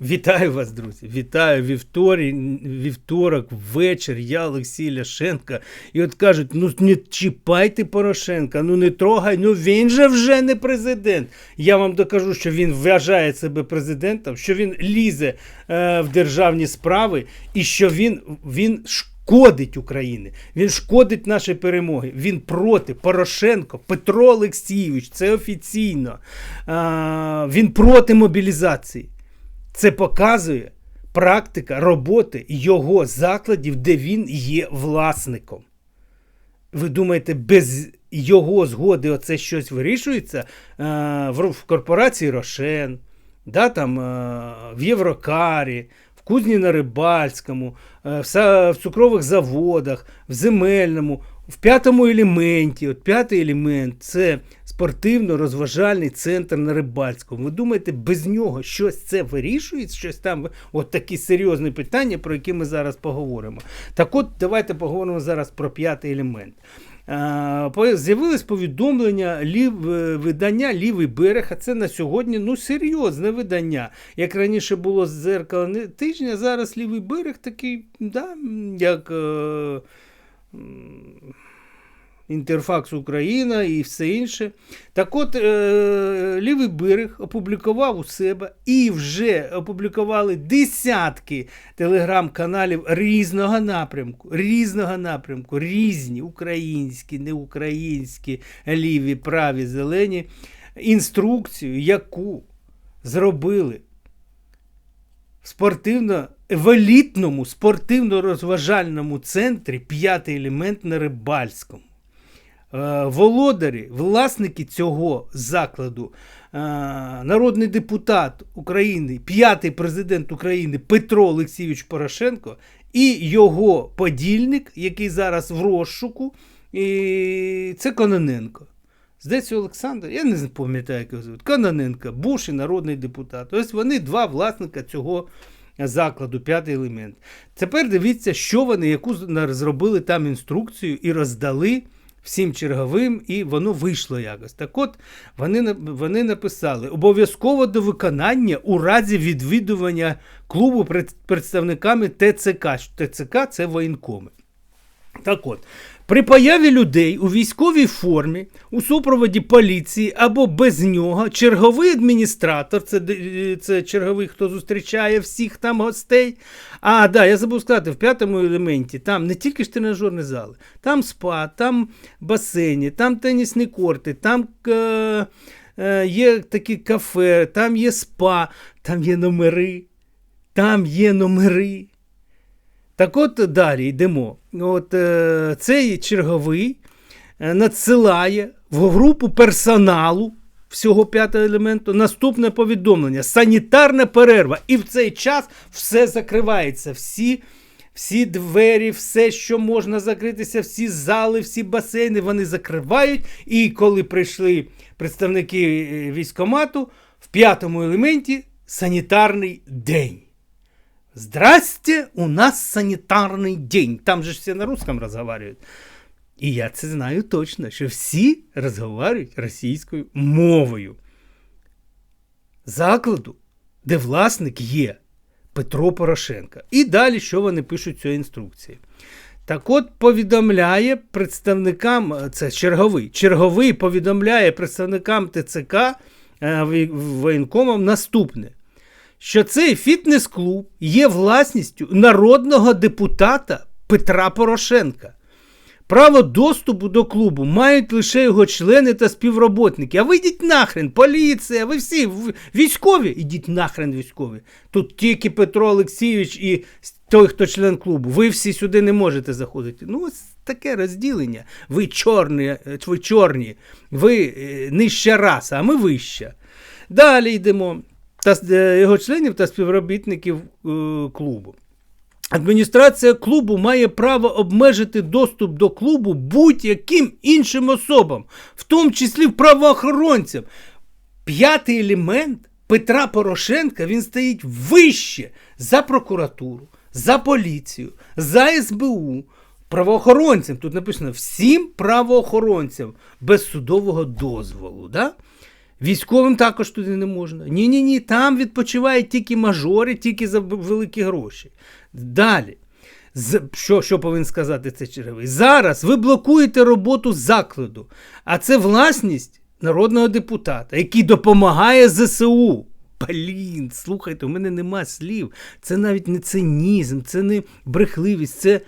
Вітаю вас, друзі! Вітаю вівторі, вівторок, вечір. Я Олексій Ляшенко. І от кажуть: ну не чіпайте Порошенка, ну не трогай, ну він же вже не президент. Я вам докажу, що він вважає себе президентом, що він лізе е, в державні справи і що він, він шкодить Україні. Він шкодить нашій перемоги. Він проти Порошенко, Петро Олексійович, це офіційно. Е, він проти мобілізації. Це показує практика роботи його закладів, де він є власником. Ви думаєте, без його згоди оце щось вирішується е, в, корпорації Рошен, да, там, е, в Єврокарі, в Кузні на Рибальському, е, в цукрових заводах, в земельному, в п'ятому елементі. От п'ятий елемент це спортивно-розважальний центр на Рибальському. Ви думаєте, без нього щось це вирішується? Щось там от такі серйозні питання, про які ми зараз поговоримо. Так от давайте поговоримо зараз про п'ятий елемент. З'явилось повідомлення лів, е, видання Лівий берег, а це на сьогодні ну, серйозне видання. Як раніше було зеркало тижня, зараз лівий берег такий, да, як е, Інтерфакс Україна і все інше. Так от, е, Лівий берег опублікував у себе і вже опублікували десятки телеграм-каналів різного напрямку, різного напрямку, різні українські, неукраїнські, ліві, праві, зелені, інструкцію, яку зробили спортивно в елітному спортивно-розважальному центрі п'ятий елемент на Рибальському. Е, Володарі, власники цього закладу, е, народний депутат України, п'ятий президент України Петро Олексійович Порошенко і його подільник, який зараз в розшуку, і це Кононенко. Здається, Олександр, я не пам'ятаю, як його звуть, Кононенко, буш і народний депутат. Ось вони два власника цього закладу, п'ятий елемент. Тепер дивіться, що вони, яку зробили там інструкцію і роздали всім черговим, і воно вийшло якось. Так от вони, вони написали: обов'язково до виконання у разі відвідування клубу пред- представниками ТЦК. ТЦК це воєнкоми. Так от, при появі людей у військовій формі, у супроводі поліції або без нього, черговий адміністратор, це, це черговий, хто зустрічає всіх там гостей. А, да, я забув сказати, в п'ятому елементі там не тільки ж тренажерні зали, там спа, там басейні, там тенісні корти, там е, е, є такі кафе, там є спа, там є номери. Там є номери. Так от далі йдемо. От е, цей черговий е, надсилає в групу персоналу всього п'ятого елементу наступне повідомлення: санітарна перерва. І в цей час все закривається. Всі, всі двері, все, що можна закритися, всі зали, всі басейни, вони закривають. І коли прийшли представники е, військомату, в п'ятому елементі санітарний день. Здрасте, у нас санитарный день. Там же ж все на русском разговаривают. І я це знаю точно, що всі розговорюють російською мовою. Закладу, де власник є Петро Порошенко. І далі, що вони пишуть в цій інструкції. Так от повідомляє представникам, е, це черговий, черговий повідомляє представникам ТЦК е, воєнкомам наступне що цей фітнес-клуб є власністю народного депутата Петра Порошенка. Право доступу до клубу мають лише його члени та співробітники. А ви йдіть нахрен, поліція, ви всі військові, ідіть нахрен військові. Тут тільки Петро Олексійович і той, хто член клубу. Ви всі сюди не можете заходити. Ну, ось таке розділення. Ви чорні, е, ви чорні, ви е, нижча раса, а ми вища. Далі йдемо. Та е, його членів та співробітників е, клубу. Адміністрація клубу має право обмежити доступ до клубу будь-яким іншим особам, в тому числі правоохоронцям. П'ятий елемент Петра Порошенка він стоїть вище за прокуратуру, за поліцію, за СБУ, правоохоронцям. Тут написано всім правоохоронцям без судового дозволу. Да? Військовим також туди не можна. Ні-ні ні, там відпочивають тільки мажори, тільки за великі гроші. Далі. Що, що повинен сказати цей черговий? Зараз ви блокуєте роботу закладу, а це власність народного депутата, який допомагає ЗСУ. Блін, слухайте, у мене нема слів. Це навіть не цинізм, це не брехливість, це,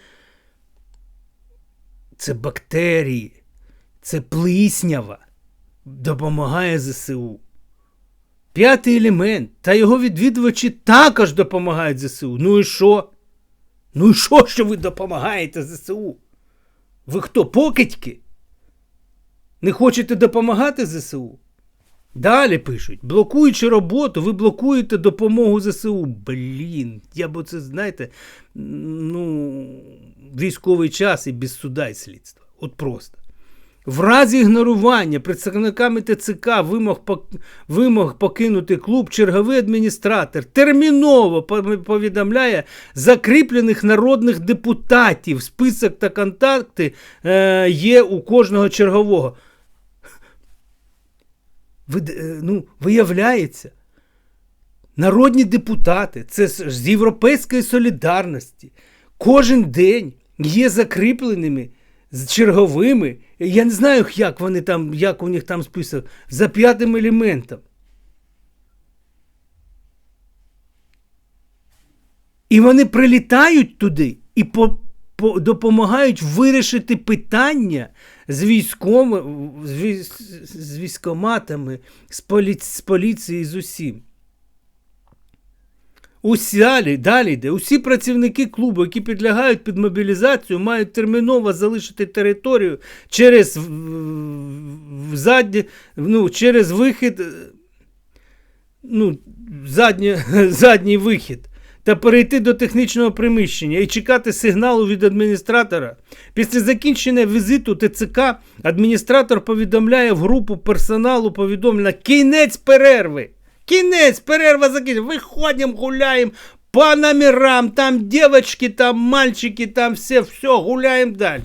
це бактерії, це плиснява. Допомагає ЗСУ. П'ятий елемент. Та його відвідувачі також допомагають ЗСУ. Ну і що? Ну і що, що ви допомагаєте ЗСУ? Ви хто, покидьки? Не хочете допомагати ЗСУ? Далі пишуть: блокуючи роботу, ви блокуєте допомогу ЗСУ. Блін, я б це, знаєте, ну, військовий час і без суда і слідства. От просто. В разі ігнорування представниками ТЦК вимог, вимог покинути клуб, черговий адміністратор терміново повідомляє закріплених народних депутатів. Список та контакти е, є у кожного чергового. Ви, е, ну, виявляється, народні депутати, це з Європейської солідарності, кожен день є закріпленими з черговими. Я не знаю, як вони там, як у них там список, за п'ятим елементом. І вони прилітають туди і по, по, допомагають вирішити питання з військовими, з, з військоматами, з, полі, з поліцією, з усім. Усі далі, йде. Усі працівники клубу, які підлягають під мобілізацію, мають терміново залишити територію через, задні, ну, через вихід, ну, задні, задній вихід. Та перейти до технічного приміщення і чекати сигналу від адміністратора. Після закінчення візиту ТЦК адміністратор повідомляє в групу персоналу повідомлення кінець перерви. Кінець, перерва закінчена. Виходимо, гуляємо по номерам, там дівчатки, там мальчики, там все, все, гуляємо далі.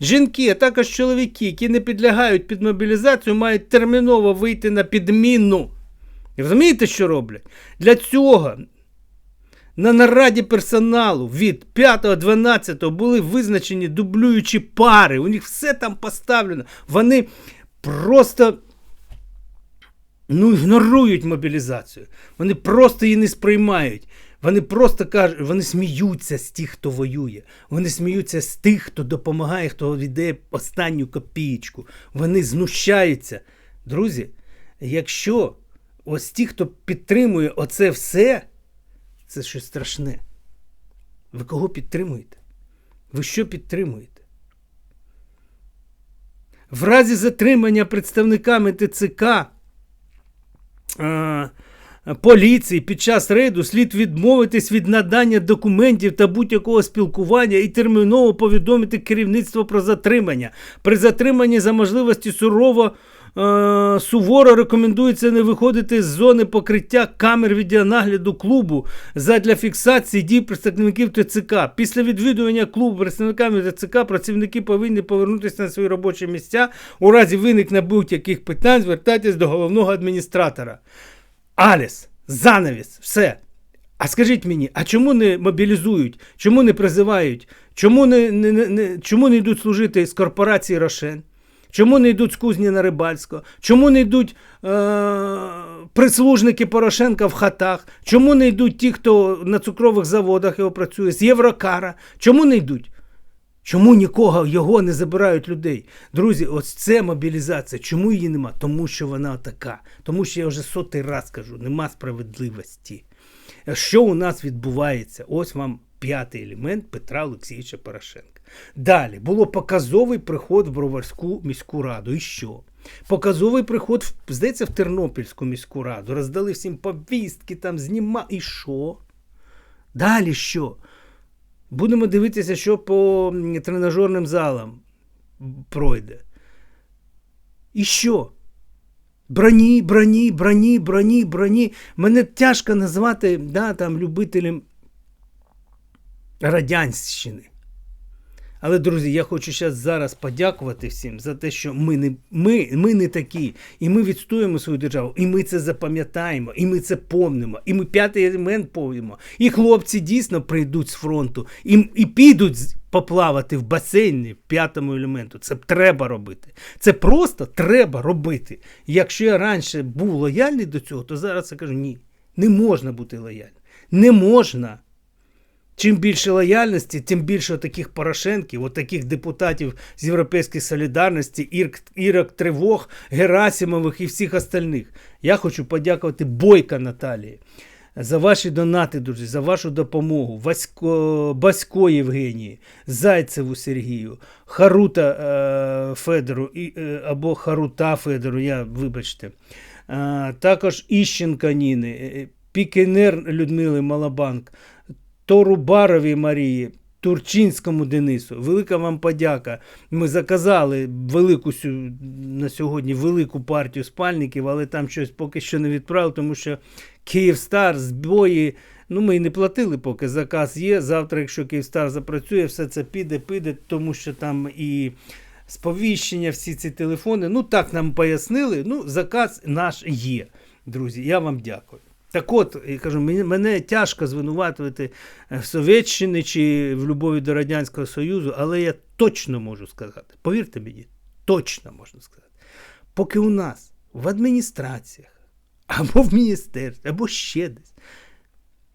Жінки, а також чоловіки, які не підлягають під мобілізацію, мають терміново вийти на підміну. Розумієте, що роблять? Для цього на нараді персоналу від 5-12 були визначені дублюючі пари. У них все там поставлено. Вони просто ну, ігнорують мобілізацію. Вони просто її не сприймають. Вони просто кажуть, вони сміються з тих, хто воює. Вони сміються з тих, хто допомагає, хто віддає останню копієчку. Вони знущаються. Друзі, якщо ось ті, хто підтримує оце все, це щось страшне. Ви кого підтримуєте? Ви що підтримуєте? В разі затримання представниками ТЦК поліції під час рейду слід відмовитись від надання документів та будь-якого спілкування і терміново повідомити керівництво про затримання. При затриманні за можливості сурово. Е, Суворо рекомендується не виходити з зони покриття камер відеонагляду клубу задля фіксації дій представників ТЦК. Після відвідування клубу представниками ТЦК працівники повинні повернутися на свої робочі місця. У разі виникнення будь-яких питань звертайтесь до головного адміністратора. Аліс, занавіс, все. А скажіть мені, а чому не мобілізують, чому не призивають, чому не, не, не, чому не йдуть служити з корпорації Рошен? Чому не йдуть з кузні на Рибальського? Чому не йдуть е- прислужники Порошенка в хатах? Чому не йдуть ті, хто на цукрових заводах його працює, з Єврокара? Чому не йдуть? Чому нікого його не забирають людей? Друзі, ось це мобілізація. Чому її нема? Тому що вона така. Тому що я вже сотий раз кажу, нема справедливості. Що у нас відбувається? Ось вам п'ятий елемент Петра Олексійовича Порошенка. Далі було показовий приход в Броварську міську раду. І що? Показовий приход, здається, в Тернопільську міську раду. Роздали всім повістки, там зніма. І що? Далі що? Будемо дивитися, що по тренажерним залам пройде. І що? Броні, броні, броні, броні, броні. Мене тяжко назвати да, там, любителем Радянщини. Але, друзі, я хочу щас зараз подякувати всім за те, що ми не, ми, ми не такі, і ми відстоюємо свою державу, і ми це запам'ятаємо, і ми це помнимо, і ми п'ятий елемент помнимо. І хлопці дійсно прийдуть з фронту, і, і підуть поплавати в басейні п'ятому елементу. Це треба робити. Це просто треба робити. Якщо я раніше був лояльний до цього, то зараз я кажу: ні, не можна бути лояльним. Не можна. Чим більше лояльності, тим більше таких Порошенків, таких депутатів з Європейської солідарності, Ірк, Ірок Тривог, Герасимових і всіх остальних. Я хочу подякувати Бойка Наталії за ваші донати, друзі, за вашу допомогу. Васько, Басько Євгенії, Зайцеву Сергію, Харута е, Федору і, е, або Харута Федору, я вибачте. Е, також Іщенка Ніни, е, Пікенер Людмили Малабанк. Торубаровій Марії, Турчинському Денису. Велика вам подяка. Ми заказали велику на сьогодні велику партію спальників, але там щось поки що не відправили, тому що Київстар збої. Ну, ми і не платили, поки заказ є. Завтра, якщо Київстар запрацює, все це піде, піде, тому що там і сповіщення, всі ці телефони. Ну, так нам пояснили. Ну, заказ наш є, друзі. Я вам дякую. Так от, я кажу, мене тяжко звинуватувати е, в Совєтщині чи в любові до Радянського Союзу, але я точно можу сказати, повірте мені, точно можна сказати, поки у нас в адміністраціях або в міністерстві, або ще десь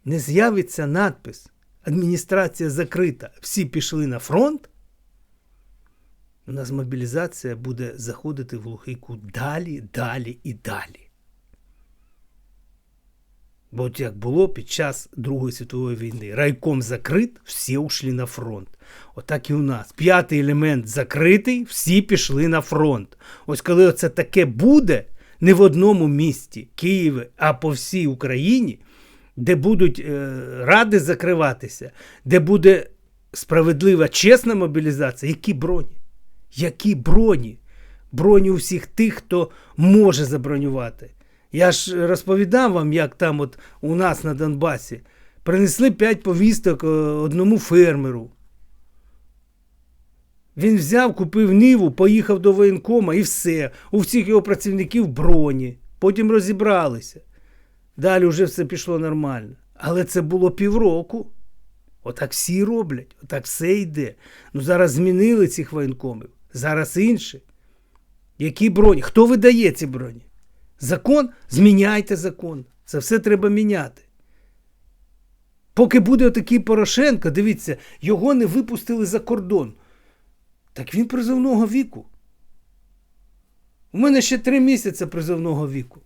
не з'явиться надпис Адміністрація закрита, всі пішли на фронт, у нас мобілізація буде заходити в глухий кут далі, далі і далі. Бо от як було під час Другої світової війни, райком закрит, всі ушли на фронт. Отак і у нас. П'ятий елемент закритий, всі пішли на фронт. Ось коли оце таке буде не в одному місті Києві, а по всій Україні, де будуть е, ради закриватися, де буде справедлива, чесна мобілізація, які броні? Які броні? Броні у всіх тих, хто може забронювати. Я ж розповідав вам, як там от у нас на Донбасі принесли 5 повісток е, одному фермеру. Він взяв, купив ниву, поїхав до воєнкома і все. У всіх його працівників броні. Потім розібралися. Далі вже все пішло нормально. Але це було півроку. Отак всі роблять, отак все йде. Ну зараз змінили цих воєнкомів. Зараз інші. Які броні? Хто видає ці броні? Закон? Зміняйте закон. Це все треба міняти. Поки буде отакий Порошенко, дивіться, його не випустили за кордон. Так він призовного віку. У мене ще три місяці призовного віку.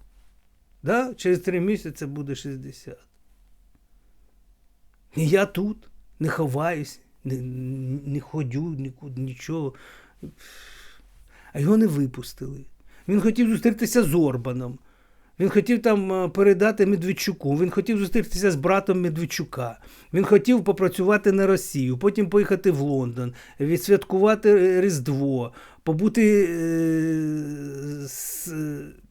Да? Через три місяці буде 60. І я тут не ховаюсь, не, не ходю нікуди, нічого. А його не випустили. Він хотів зустрітися з Орбаном. Він хотів там е, передати Медведчуку, він хотів зустрітися з братом Медведчука, він хотів попрацювати на Росію, потім поїхати в Лондон, відсвяткувати е, Різдво, побути е, з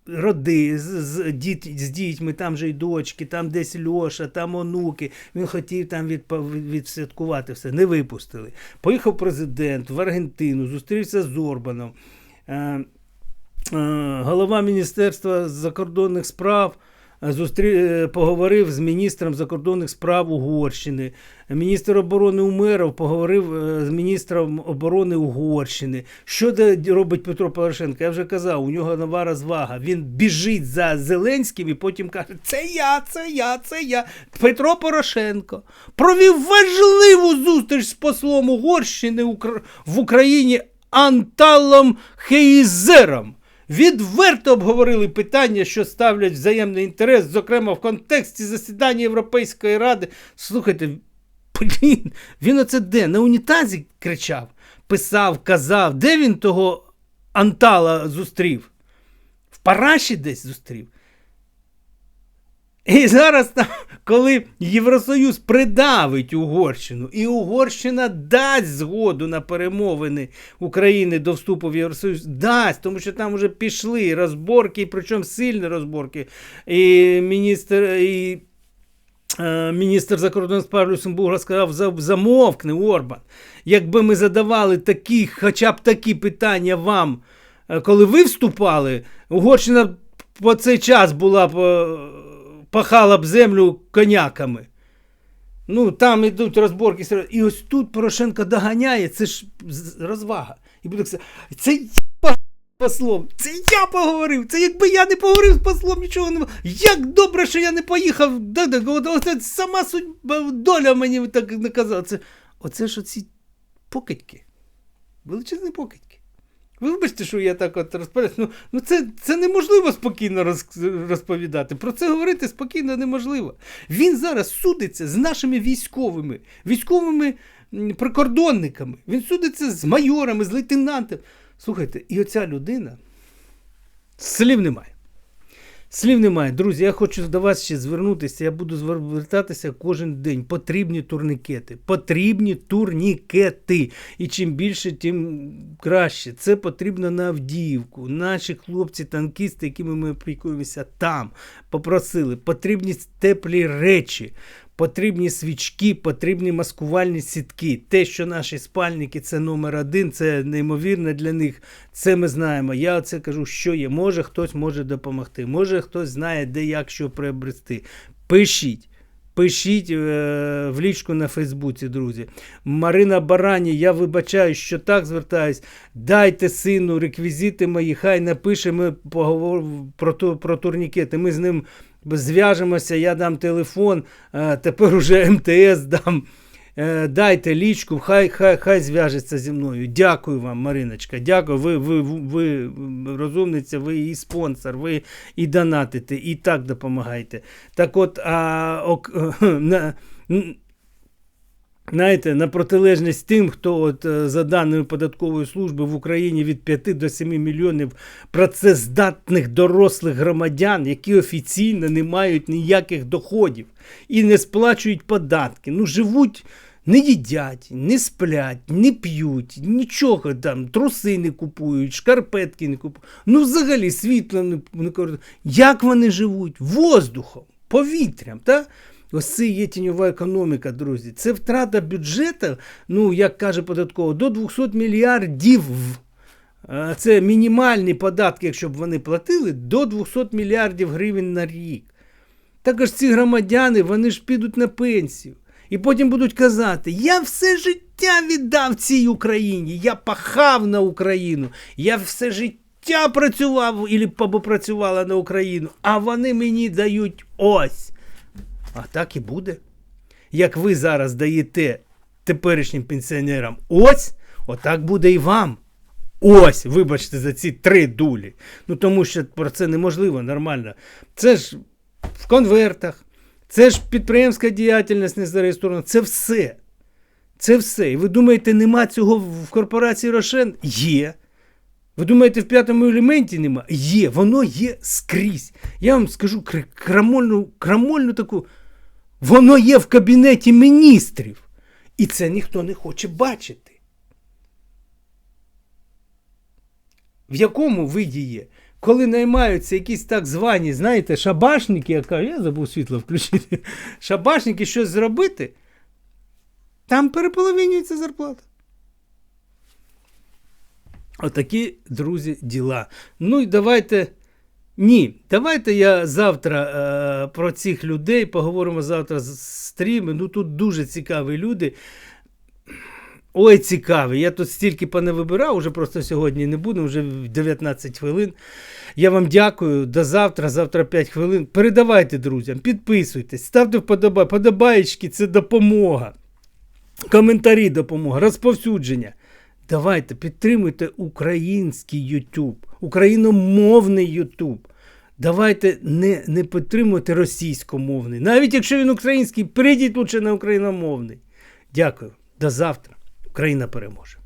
роди, з, з, діт, з дітьми, там же й дочки, там десь Льоша, там онуки. Він хотів там відсвяткувати все. Не випустили. Поїхав президент в Аргентину, зустрівся з Орбаном. Е, голова Міністерства закордонних справ е, зустрі... е, поговорив з міністром закордонних справ Угорщини. Міністр оборони Умеров поговорив з міністром оборони Угорщини. Що робить Петро Порошенко? Я вже казав, у нього нова розвага. Він біжить за Зеленським і потім каже: Це я, це я, це я. Петро Порошенко провів важливу зустріч з послом Угорщини в Україні Анталом Хейзером. Відверто обговорили питання, що ставлять взаємний інтерес, зокрема в контексті засідання Європейської ради. Слухайте, блін, він оце де? На унітазі кричав, писав, казав. Де він того Антала зустрів? В Параші десь зустрів. І зараз, коли Євросоюз придавить Угорщину, і Угорщина дасть згоду на перемовини України до вступу в Євросоюз, дасть, тому що там вже пішли розборки, і причому сильні розборки. І міністр, і е, міністр закордонних справ Люксембурга сказав, «За- замовкни, Орбан. Якби ми задавали такі, хоча б такі питання вам, е, коли ви вступали, Угорщина по цей час була б, е, пахала б землю коняками. Ну, там ідуть розборки. І ось тут Порошенко доганяє, це ж розвага. І буде казати, це я послом, це я поговорив. Це якби я не поговорив з послом, нічого не. Як добре, що я не поїхав. От сама судьба, доля мені так наказала. Це, оце ж оці покидьки. Величезні покидьки. Ви вибачте, що я так от розповідаю. Ну, ну це, це неможливо спокійно роз, розповідати. Про це говорити спокійно неможливо. Він зараз судиться з нашими військовими, військовими прикордонниками. Він судиться з майорами, з лейтенантами. Слухайте, і оця людина слів немає. Слів немає. Друзі, я хочу до вас ще звернутися. Я буду звертатися кожен день. Потрібні турнікети. Потрібні турнікети. І чим більше, тим краще. Це потрібно на Авдіївку. Наші хлопці-танкісти, якими ми опікуємося там, попросили. Потрібні теплі речі. Потрібні свічки, потрібні маскувальні сітки. Те, що наші спальники це номер один, це неймовірно для них. Це ми знаємо. Я оце кажу, що є. Може хтось може допомогти. Може хтось знає, де як що приобрести. Пишіть. Пишіть е, в лічку на Фейсбуці, друзі. Марина Барані, я вибачаю, що так звертаюсь. Дайте сину реквізити мої, хай напише, ми поговоримо про, про турнікети. Ми з ним зв'яжемося, я дам телефон, е, тепер уже МТС дам. Е, Дайте лічку, хай, хай, хай зв'яжеться зі мною. Дякую вам, Мариночка. Дякую. Ви, ви, ви розумниця, ви і спонсор, ви і донатите, і так допомагаєте. Так от, а, ок, на, Знаєте, на протилежність тим, хто от, е, за даними податкової служби в Україні від 5 до 7 мільйонів працездатних дорослих громадян, які офіційно не мають ніяких доходів і не сплачують податки. Ну, живуть, не їдять, не сплять, не п'ють, нічого там, труси не купують, шкарпетки не купують. Ну, взагалі, світло не, користують. Як вони живуть? Воздухом, повітрям. так? Ось це є тіньова економіка, друзі. Це втрата бюджету, ну, як каже податково, до 200 мільярдів. Це мінімальні податки, якщо б вони платили, до 200 мільярдів гривень на рік. Також ці громадяни, вони ж підуть на пенсію. І потім будуть казати: я все життя віддав цій Україні, я пахав на Україну, я все життя працював або працювала на Україну, а вони мені дають ось. А так і буде. Як ви зараз даєте теперішнім пенсіонерам ось, отак буде і вам. Ось, вибачте, за ці три дулі. Ну тому що про це неможливо нормально. Це ж в конвертах, це ж підприємська діяльність не зареєстрована. Це все. Це все. І ви думаєте, нема цього в корпорації Рошен? Є. Ви думаєте, в п'ятому елементі нема? Є, воно є скрізь. Я вам скажу крамольну, крамольну таку. Воно є в кабінеті міністрів. І це ніхто не хоче бачити. В якому виді є? Коли наймаються якісь так звані, знаєте, шабашники, я кажу, я забув світло включити. Шабашники щось зробити, там переполовинюється зарплата. Отакі, друзі, діла. Ну і давайте. Ні, давайте я завтра е, про цих людей поговоримо завтра з стріми. Ну тут дуже цікаві люди. Ой, цікаві. Я тут стільки понавибирав, уже просто сьогодні не буду, вже в 19 хвилин. Я вам дякую. До завтра, завтра 5 хвилин. Передавайте друзям, підписуйтесь, ставте вподобай. Подобаєчки це допомога. Коментарі допомога, розповсюдження. Давайте підтримуйте український YouTube, україномовний YouTube. Давайте не, не підтримуйте російськомовний. Навіть якщо він український, прийдіть лучше на україномовний. Дякую. До завтра. Україна переможе.